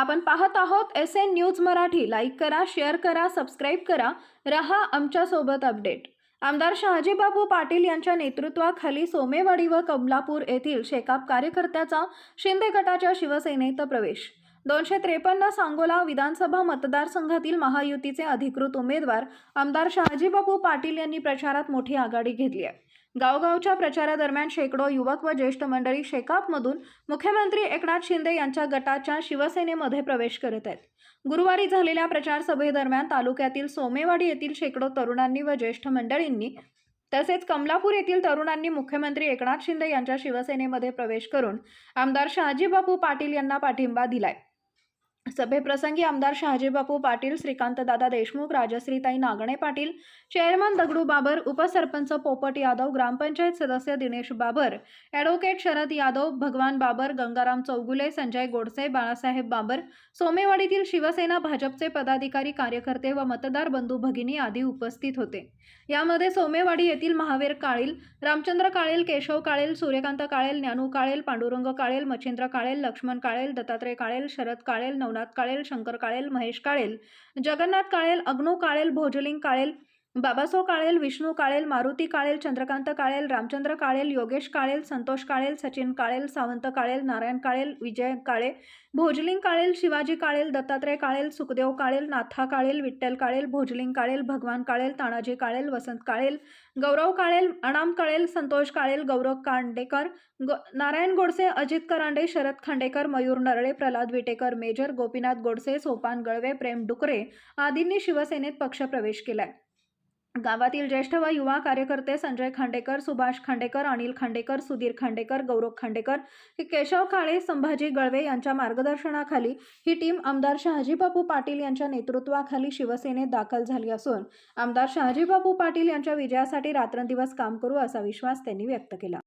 आपण पाहत आहोत S N news Marathi. Like करा शेअर करा सबस्क्राईब करा. रहा आमच्यासोबत अपडेट आमदार शहाजीबाबू पाटील यांच्या नेतृत्वाखाली सोमेवाडी व कमलापूर येथील शेकाप कार्यकर्त्याचा शिंदे गटाच्या शिवसेनेत प्रवेश. दोनशे त्रेपन्न सांगोला विधानसभा मतदारसंघातील महायुतीचे अधिकृत उमेदवार आमदार शहाजीबाबू पाटील यांनी प्रचारात मोठी आघाडी घेतली आहे. गावगावच्या प्रचारादरम्यान शेकडो युवक व ज्येष्ठ मंडळी शेकापमधून मुख्यमंत्री एकनाथ शिंदे यांच्या गटाच्या शिवसेनेमध्ये प्रवेश करत आहेत. गुरुवारी झालेल्या प्रचारसभेदरम्यान तालुक्यातील सोमेवाडी येथील शेकडो तरुणांनी व ज्येष्ठ मंडळींनी तसेच कमलापूर येथील तरुणांनी मुख्यमंत्री एकनाथ शिंदे यांच्या शिवसेनेमध्ये प्रवेश करून आमदार शहाजीबापू पाटील यांना पाठिंबा दिलाय. सभेप्रसंगी आमदार शहाजीबापू पाटील श्रीकांतदादा देशमुख राजश्रीताई नागणे पाटील चेअरमन दगडू बाबर उपसरपंच पोपट यादव ग्रामपंचायत सदस्य दिनेश बाबर ॲडव्होकेट शरद यादव भगवान बाबर गंगाराम चौगुले संजय गोडसे बाळासाहेब बाबर सोमेवाडीतील शिवसेना भाजपचे पदाधिकारी कार्यकर्ते व मतदार बंधू भगिनी आदी उपस्थित होते. यामध्ये सोमेवाडी येथील महावीर काळील रामचंद्र काळेल केशव काळेल सूर्यकांत काळेल ज्ञानू काळेल पांडुरंग काळेल मच्छिंद्र काळेल लक्ष्मण काळेल दत्तात्रय काळेल शरद काळेल नवनाथ काळेल शंकर काळेल महेश काळेल जगन्नाथ काळेल अग्नू काळेल भोजलिंग काळेल बाबासो काळेल विष्णू काळेल मारुती काळेल चंद्रकांत काळेल रामचंद्र काळेल योगेश काळेल संतोष काळेल सचिन काळेल सावंत काळेल नारायण काळेल विजय काळे भोजलिंग काळेल शिवाजी काळेल दत्तात्रय काळेल सुखदेव काळेल नाथा काळेल विठ्ठल काळेल भोजलिंग काळेल भगवान काळेल तानाजी काळेल वसंत काळेल गौरव काळेल अणाम काळेल संतोष काळेल गौरव कांडेकर ग नारायण गोडसे अजित करांडे शरद खांडेकर मयूर नरळे प्रल्हाद विटेकर मेजर गोपीनाथ गोडसे सोपान गळवे प्रेम डुकरे आदींनी शिवसेनेत पक्षप्रवेश केलाय. गावातील ज्येष्ठ व युवा कार्यकर्ते संजय खांडेकर सुभाष खांडेकर अनिल खांडेकर सुधीर खांडेकर गौरव खांडेकर केशव काळे संभाजी गळवे यांच्या मार्गदर्शनाखाली ही टीम आमदार शहाजीबापू पाटील यांच्या नेतृत्वाखाली शिवसेनेत दाखल झाली असून आमदार शहाजीबापू पाटील यांच्या विजयासाठी रात्रंदिवस काम करू असा विश्वास त्यांनी व्यक्त केला.